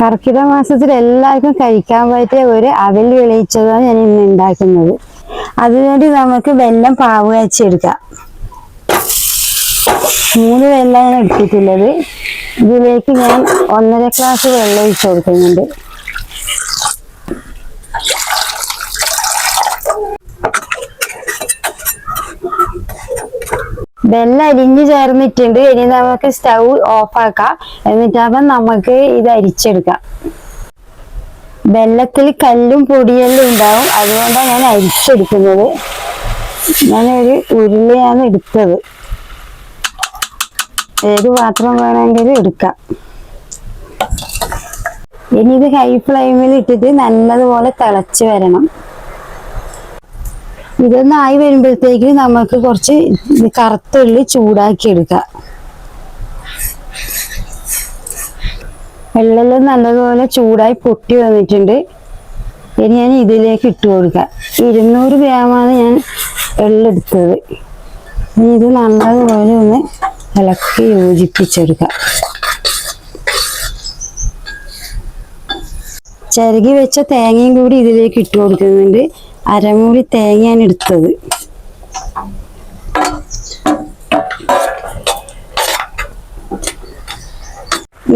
കർക്കിടക മാസത്തിൽ എല്ലാവർക്കും കഴിക്കാൻ പറ്റിയ ഒരു അവൽ വിളയിച്ചതാണ് ഞാൻ ഇന്ന് ഉണ്ടാക്കുന്നത്. അതിനുവേണ്ടി നമുക്ക് വെല്ലം പാവ് കാച്ചെടുക്കാം മൂന്ന് വെല്ലാണ് എടുത്തിട്ടുള്ളത്. ഇതിലേക്ക് ഞാൻ ഒന്നര ഗ്ലാസ് വെള്ളം ഒഴിച്ചു കൊടുക്കുന്നുണ്ട്. വെള്ളം അരിഞ്ഞു ചേർന്നിട്ടുണ്ട് ഇനി നമുക്ക് സ്റ്റൗ ഓഫാക്കാം. എന്നിട്ടാകുമ്പോൾ നമുക്ക് ഇത് അരിച്ചെടുക്കാം. വെള്ളത്തിൽ കല്ലും പൊടിയെല്ലാം ഉണ്ടാവും. അതുകൊണ്ടാണ് ഞാൻ അരിച്ചെടുക്കുന്നത്. ഞാനൊരു ഉരുളിയാണ് എടുത്തത്. ഏത് പാത്രം വേണമെങ്കിലും എടുക്കാം. ഇനി ഇത് ഹൈ ഫ്ലെയിമിൽ ഇട്ടിട്ട് നല്ലതുപോലെ തിളച്ച് വരണം. ഇതൊന്ന് ആയി വരുമ്പോഴത്തേക്ക് നമുക്ക് കുറച്ച് കറുത്തുള്ളി ചൂടാക്കി എടുക്കാം വെള്ളം നല്ലതുപോലെ ചൂടായി പൊട്ടി വന്നിട്ടുണ്ട്. ഇനി ഞാൻ ഇതിലേക്ക് ഇട്ട് കൊടുക്കാം. ഇരുന്നൂറ് ഗ്രാമാണ് ഞാൻ വെള്ളെടുത്തത് ഇനി ഇത് നല്ലതുപോലെ ഒന്ന് ഇളക്കി യോജിപ്പിച്ചെടുക്കാം. ചിരകി വെച്ച തേങ്ങയും കൂടി ഇതിലേക്ക് ഇട്ട് കൊടുക്കുന്നുണ്ട്. അരമുറി തേങ്ങയാണ് എടുത്തത്.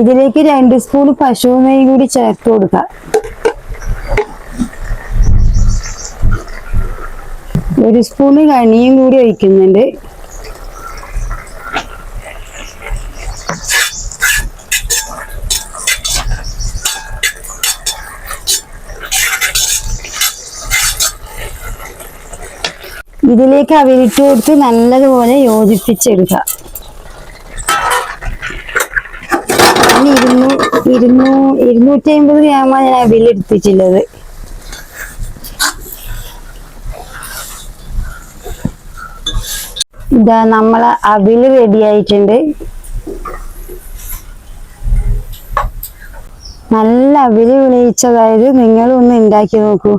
ഇതിലേക്ക് രണ്ട് സ്പൂൺ പശു നെയ്യ് കൂടി ചേർത്ത് കൊടുക്കാം ഒരു സ്പൂൺ കണിയും കൂടി ഒഴിക്കുന്നുണ്ട്. ഇതിലേക്ക് അവിലിട്ട് കൊടുത്ത് നല്ലതുപോലെ യോജിപ്പിച്ചെടുക്കാം. ഞാൻ ഇരുന്നൂ ഇരുന്നൂ ഇരുന്നൂറ്റി അമ്പത് ഗ്രാമാണ് ഞാൻ അവിലെടുത്തിട്ടുള്ളത് ഇതാ നമ്മളെ അവിൽ റെഡി ആയിട്ടുണ്ട്. നല്ല അവിൽ വിളയിച്ചതായത് നിങ്ങളും ഒന്ന് ഉണ്ടാക്കി നോക്കൂ.